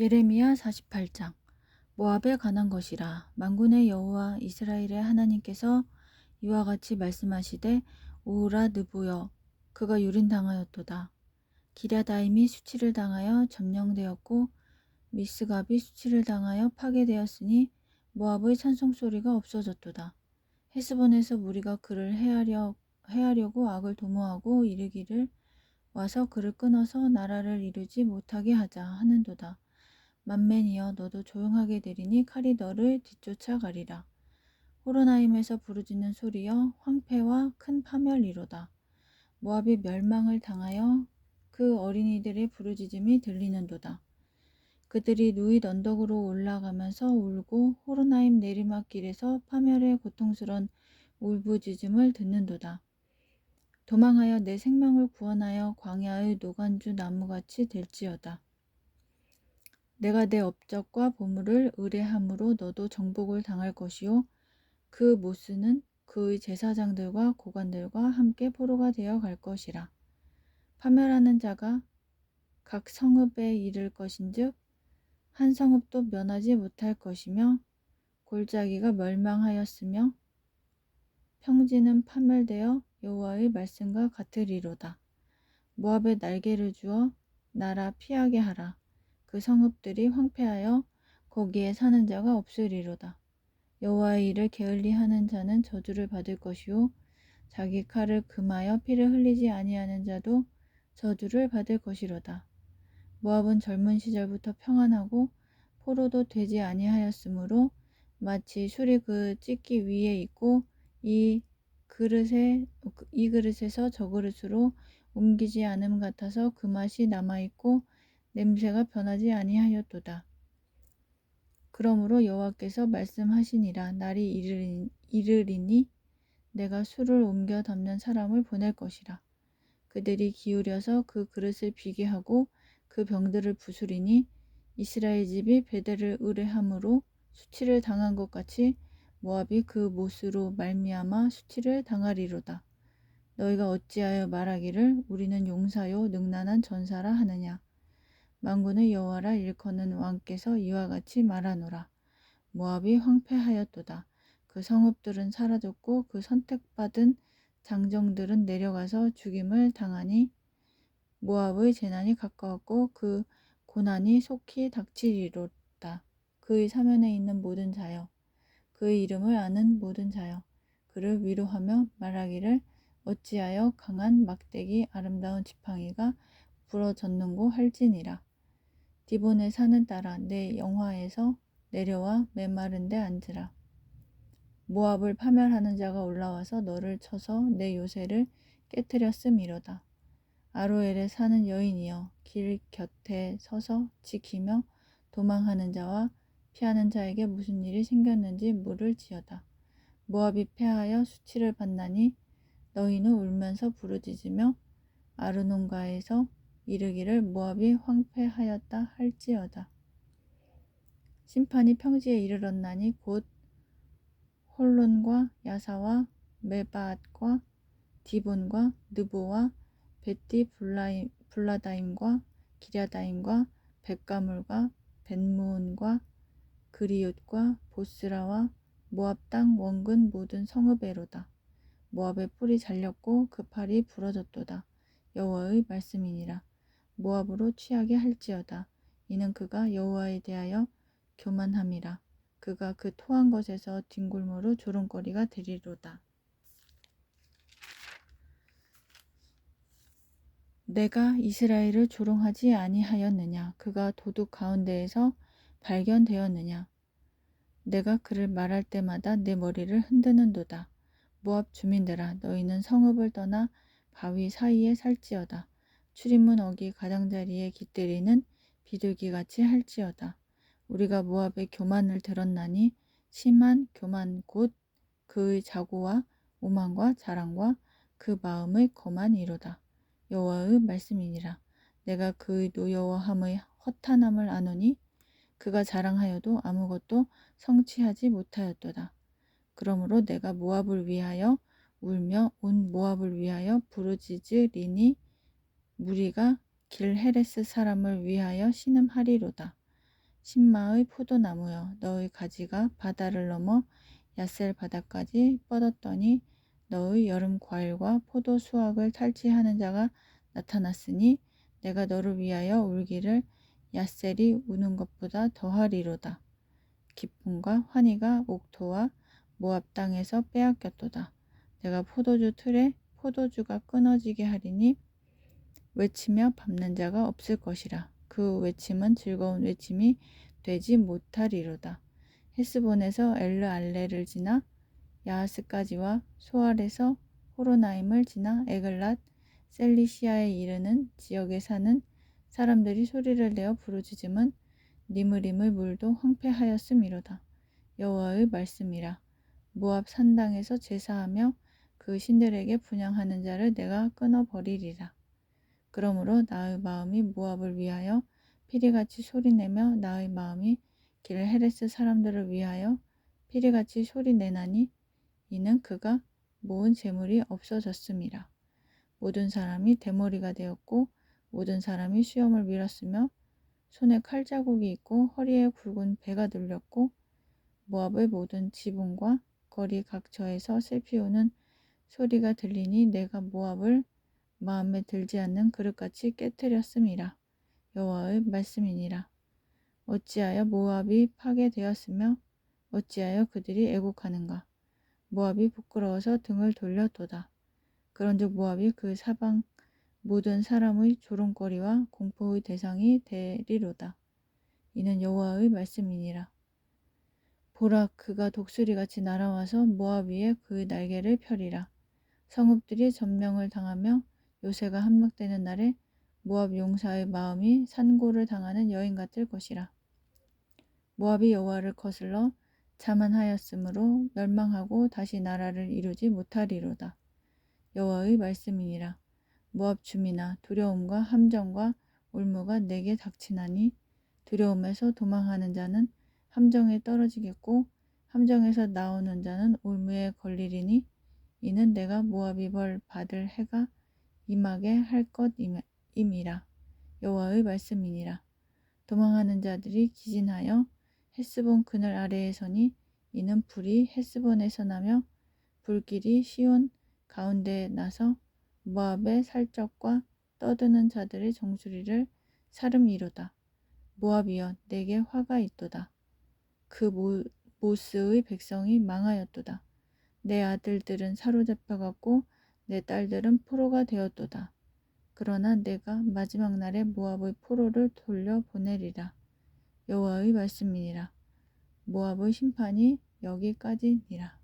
예레미야 48장. 모압에 관한 것이라 만군의 여호와 이스라엘의 하나님께서 이와 같이 말씀하시되 오라 느보여 그가 유린당하였도다. 기랴다임이 수치를 당하여 점령되었고 미스갑이 수치를 당하여 파괴되었으니 모압의 찬송 소리가 없어졌도다. 헤스본에서 무리가 그를 해하려, 해하려고 악을 도모하고 이르기를 와서 그를 끊어서 나라를 이루지 못하게 하자 하는도다 만맨이여 너도 조용하게 되리니 칼이 너를 뒤쫓아가리라. 호로나임에서 부르짖는 소리여 황폐와 큰 파멸이로다. 모압이 멸망을 당하여 그 어린이들의 부르짖음이 들리는도다. 그들이 누이 언덕으로 올라가면서 울고 호로나임 내리막길에서 파멸의 고통스런 울부짖음을 듣는도다. 도망하여 내 생명을 구원하여 광야의 노간주 나무같이 될지어다. 내가 내 업적과 보물을 의뢰함으로 너도 정복을 당할 것이요. 그 모스는 그의 제사장들과 고관들과 함께 포로가 되어 갈 것이라. 파멸하는 자가 각 성읍에 이를 것인즉 한 성읍도 면하지 못할 것이며 골짜기가 멸망하였으며 평지는 파멸되어 여호와의 말씀과 같으리로다. 모압에 날개를 주어 나라 피하게 하라 그 성읍들이 황폐하여 거기에 사는 자가 없으리로다. 여호와의 일을 게을리 하는 자는 저주를 받을 것이요 자기 칼을 금하여 피를 흘리지 아니하는 자도 저주를 받을 것이로다. 모압은 젊은 시절부터 평안하고 포로도 되지 아니하였으므로 마치 술이 그 찢기 위에 있고 이 그릇에 이 그릇에서 저 그릇으로 옮기지 않음 같아서 그 맛이 남아 있고 냄새가 변하지 아니하였도다. 그러므로 여호와께서 말씀하시니라 날이 이르리니, 내가 술을 옮겨 담는 사람을 보낼 것이라. 그들이 기울여서 그 그릇을 비게 하고 그 병들을 부수리니 이스라엘 집이 베델을 의뢰함으로 수치를 당한 것 같이 모압이 그 못으로 말미암아 수치를 당하리로다. 너희가 어찌하여 말하기를 우리는 용사요 능란한 전사라 하느냐. 만군의 여호와라 일컫는 왕께서 이와 같이 말하노라. 모압이 황폐하였도다. 그 성읍들은 사라졌고 그 선택받은 장정들은 내려가서 죽임을 당하니 모압의 재난이 가까웠고 그 고난이 속히 닥치리로다. 그의 사면에 있는 모든 자여, 그의 이름을 아는 모든 자여, 그를 위로하며 말하기를 어찌하여 강한 막대기 아름다운 지팡이가 부러졌는고 할지니라. 디본의 산은 따라 내 영화에서 내려와 메마른 데 앉으라. 모압을 파멸하는 자가 올라와서 너를 쳐서 내 요새를 깨뜨렸음이로다. 아로엘에 사는 여인이여 길 곁에 서서 지키며 도망하는 자와 피하는 자에게 무슨 일이 생겼는지 물을 지어다. 모압이 패하여 수치를 받나니 너희는 울면서 부르짖으며 아르논가에서 이르기를 모압이 황폐하였다 할지어다. 심판이 평지에 이르렀나니 곧 홀론과 야사와 메바앗과 디본과 느보와 베티 블라다임과 기랴다임과 백가물과 벤무온과 그리옷과 보스라와 모압 땅 원근 모든 성읍에로다. 모압의 뿔이 잘렸고 그 팔이 부러졌도다. 여호와의 말씀이니라. 모압으로 취하게 할지어다. 이는 그가 여호와에 대하여 교만함이라. 그가 그 토한 것에서 뒹굴므로 조롱거리가 되리로다. 내가 이스라엘을 조롱하지 아니하였느냐? 그가 도둑 가운데에서 발견되었느냐? 내가 그를 말할 때마다 내 머리를 흔드는도다. 모압 주민들아, 너희는 성읍을 떠나 바위 사이에 살지어다. 출입문 어기 가장자리에 깃들이는 비둘기같이 할지어다. 우리가 모압의 교만을 들었나니 심한 교만 곧 그의 자고와 오만과 자랑과 그 마음의 거만 이로다. 여호와의 말씀이니라. 내가 그의 노여워함의 허탄함을 아노니 그가 자랑하여도 아무것도 성취하지 못하였도다. 그러므로 내가 모압을 위하여 울며 온 모압을 위하여 부르짖으리니 무리가 길헤레스 사람을 위하여 신음하리로다. 신마의 포도나무여 너의 가지가 바다를 넘어 야셀 바다까지 뻗었더니 너의 여름 과일과 포도 수확을 탈취하는 자가 나타났으니 내가 너를 위하여 울기를 야셀이 우는 것보다 더하리로다. 기쁨과 환희가 옥토와 모압 땅에서 빼앗겼도다. 내가 포도주 틀에 포도주가 끊어지게 하리니 외치며 밟는 자가 없을 것이라. 그 외침은 즐거운 외침이 되지 못하리로다. 헤스본에서 엘르 알레를 지나 야하스까지와 소알에서 호로나임을 지나 에글랏 셀리시아에 이르는 지역에 사는 사람들이 소리를 내어 부르짖음은 니므림의 물도 황폐하였음이로다. 여호와의 말씀이라. 모압 산당에서 제사하며 그 신들에게 분양하는 자를 내가 끊어버리리라. 그러므로 나의 마음이 모압을 위하여 피리같이 소리내며 나의 마음이 길 헤레스 사람들을 위하여 피리같이 소리내나니 이는 그가 모은 재물이 없어졌음이라. 모든 사람이 대머리가 되었고 모든 사람이 수염을 밀었으며 손에 칼자국이 있고 허리에 굵은 배가 들렸고 모압의 모든 지붕과 거리 각처에서 슬피우는 소리가 들리니 내가 모압을 마음에 들지 않는 그릇같이 깨뜨렸음이라. 여호와의 말씀이니라. 어찌하여 모압이 파괴되었으며 어찌하여 그들이 애곡하는가. 모압이 부끄러워서 등을 돌려도다. 그런즉 모압이 그 사방 모든 사람의 조롱거리와 공포의 대상이 되리로다. 이는 여호와의 말씀이니라. 보라 그가 독수리같이 날아와서 모압 위에 그 날개를 펴리라. 성읍들이 점령을 당하며 요새가 함락되는 날에 모압 용사의 마음이 산고를 당하는 여인 같을 것이라. 모압이 여호와를 거슬러 자만하였으므로 멸망하고 다시 나라를 이루지 못하리로다. 여호와의 말씀이니라. 모압 주민아 두려움과 함정과 올무가 내게 닥치나니 두려움에서 도망하는 자는 함정에 떨어지겠고 함정에서 나오는 자는 올무에 걸리리니 이는 내가 모압이 벌 받을 해가 임하게 할 것임이라 여호와의 말씀이니라 도망하는 자들이 기진하여 헤스본 그늘 아래에 서니 이는 불이 헤스본에서 나며 불길이 시온 가운데에 나서 모압의 살적과 떠드는 자들의 정수리를 사름이로다. 모압이여 내게 화가 있도다. 그 모, 모스의 백성이 망하였도다. 내 아들들은 사로잡혀갔고 내 딸들은 포로가 되었도다. 그러나 내가 마지막 날에 모압의 포로를 돌려 보내리라. 여호와의 말씀이니라. 모압의 심판이 여기까지니라.